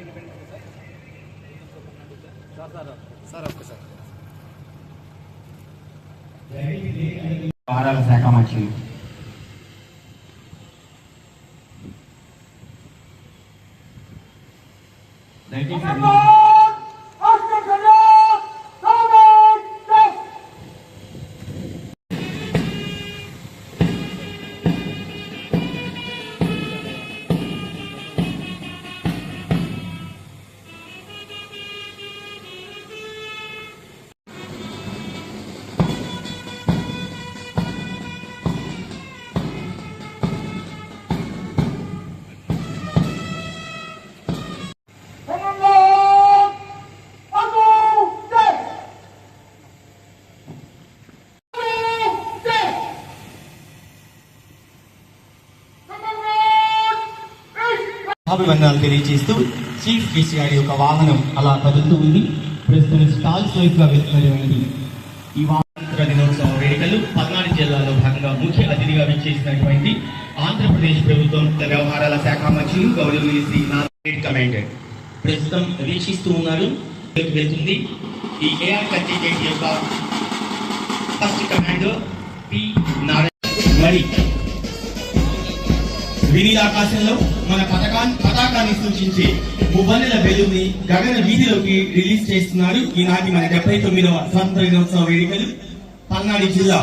पे independent sir sir sir आपके అభివందనాలు తెలియజేస్తూ చీఫ్ కేసీఆర్ యొక్క వాహనం అలా కదులుతూ ఉంది. ప్రస్తుతం స్టాల్స్ వైపుగా వెళ్తున్నటువంటి ఈ వాహన దినోత్సవం వేడుకలు పల్నాడు జిల్లాలో భాగంగా ముఖ్య అతిథిగా విచ్చేసినటువంటి ఆంధ్రప్రదేశ్ ప్రభుత్వం వ్యవహారాల శాఖ మంత్రి గౌరవనీయ శ్రీ నారాయణ కమాండర్ ప్రస్తుతం వీక్షిస్తూ ఉన్నారు. వెళ్తుంది. ఈ ఏఆర్ కంటింజెంట్ యొక్క ఫస్ట్ కమాండర్ పి నారాయణ. మరి విని ఆకాశంలో మన పథకాన్ని పతాకాన్ని సూచించే మువ్వన్నెల బెలూని గగన వీధిలోకి రిలీజ్ చేస్తున్నారు ఈనాటి మన డెబ్బై తొమ్మిదవ స్వాతంత్ర దినోత్సవ వేడుకలు. పల్నాడు జిల్లా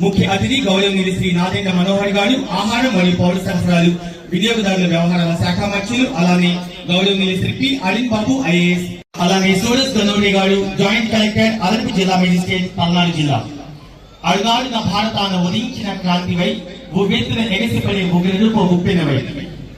ముఖ్య అతిథి గౌరవనీయులు శ్రీ నాదేంద్ర మనోహర్ గారు ఆహారం మరియు పౌర సరఫరాలు వినియోగదారుల వ్యవహారాల శాఖ మంత్రులు అలానే గౌరవనీయులు శ్రీ పి అలిన్ బాబు ఐఏఎస్ అలానే సోరస్ గన్నోడి గారు జాయింట్ కలెక్టర్ అదనపు జిల్లా మెజిస్ట్రేట్ పల్నాడు జిల్లా. అడుగాడున భారతాన ఉదయించిన క్రాంతివై ఉవ్వెత్తున ఎగసిపడే ఉగ్రరూప ఉప్పెనవై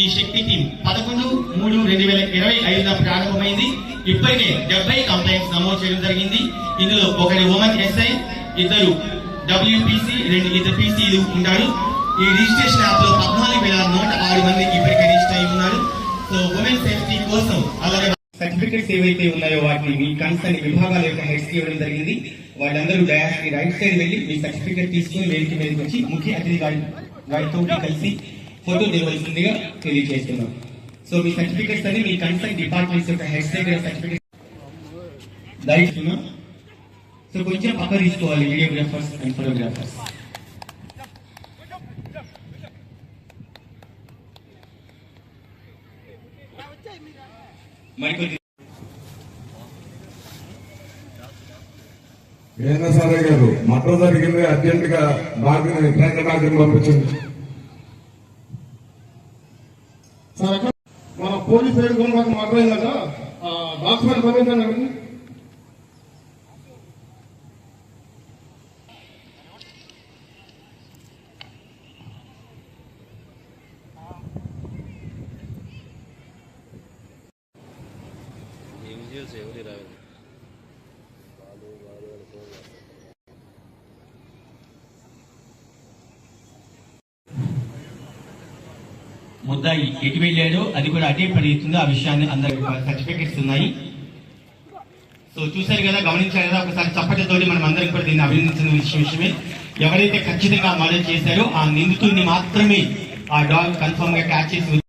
ఈ శక్తి టీం పదకొండు మూడు రెండు వేల ఇరవై ఐదున ప్రారంభమైంది. ఇప్పటికే డెబ్బై కంప్లైంట్స్ నమోదు చేయడం జరిగింది. ఇందులో ఒకరి ఉమెన్ ఎస్ఐ ఇద్దరు డబ్ల్యూపీసీ రెండు ఇద్దరు పీసీలు ఉన్నారు. ఈ రిజిస్ట్రేషన్ యాప్లో పద్నాలుగు వేల నూట ఆరు మంది ఇప్పటికే రిజిస్టర్ అయి ఉన్నారు. సో ఉమెన్ సేఫ్టీ కోసం అలాగే సర్టిఫికెట్స్ ఏవైతే ఉన్నాయో వాటిని మీ కన్సర్న్ విభాగాల యొక్క హెడ్స్ ఇవ్వడం జరిగింది. వాళ్ళందరూ డయాస్ రైట్ సైడ్ వెళ్ళి మీ సర్టిఫికెట్ తీసుకుని వేదిక మీదకి వచ్చి ముఖ్య అతిథి గారి గారితో కలిసి ఫోటో దిగవలసిందిగా తెలియజేస్తున్నాం. సో మీ సర్టిఫికెట్స్ అని మీ కన్సర్న్ డిపార్ట్మెంట్స్ యొక్క హెడ్స్ దగ్గర సర్టిఫికెట్ దయచేస్తున్నాం సో కొంచెం పక్క తీసుకోవాలి వీడియోగ్రాఫర్స్ అండ్ ఫోటోగ్రాఫర్స్ మరికొద్ది గారు మతం జరిగింది అర్జెంట్గా బాగా ప్రేరణ బాధ్యత పంపించండి మన పోలీస్ సైడ్ కూడా మాకు మాట్లాడిందట. బాక్స్ పైన పంపించండి అక్కడికి. ముద్దాయి ఎటు వెళ్ళాడో. అది కూడా అటే పరిగెత్తుంది ఆ విషయాన్ని అందరికి సర్టిఫికెట్స్ ఉన్నాయి సో చూశారు కదా గమనించారు కదా ఒకసారి చప్పటితోటి మనం అందరం కూడా దీన్ని అభినందించిన విషయం విషయమే. ఎవరైతే ఖచ్చితంగా మర్డర్ చేశారో ఆ నిందితుడిని మాత్రమే ఆ డాగ్ కన్ఫర్మ్గా క్యాచ్ చేసి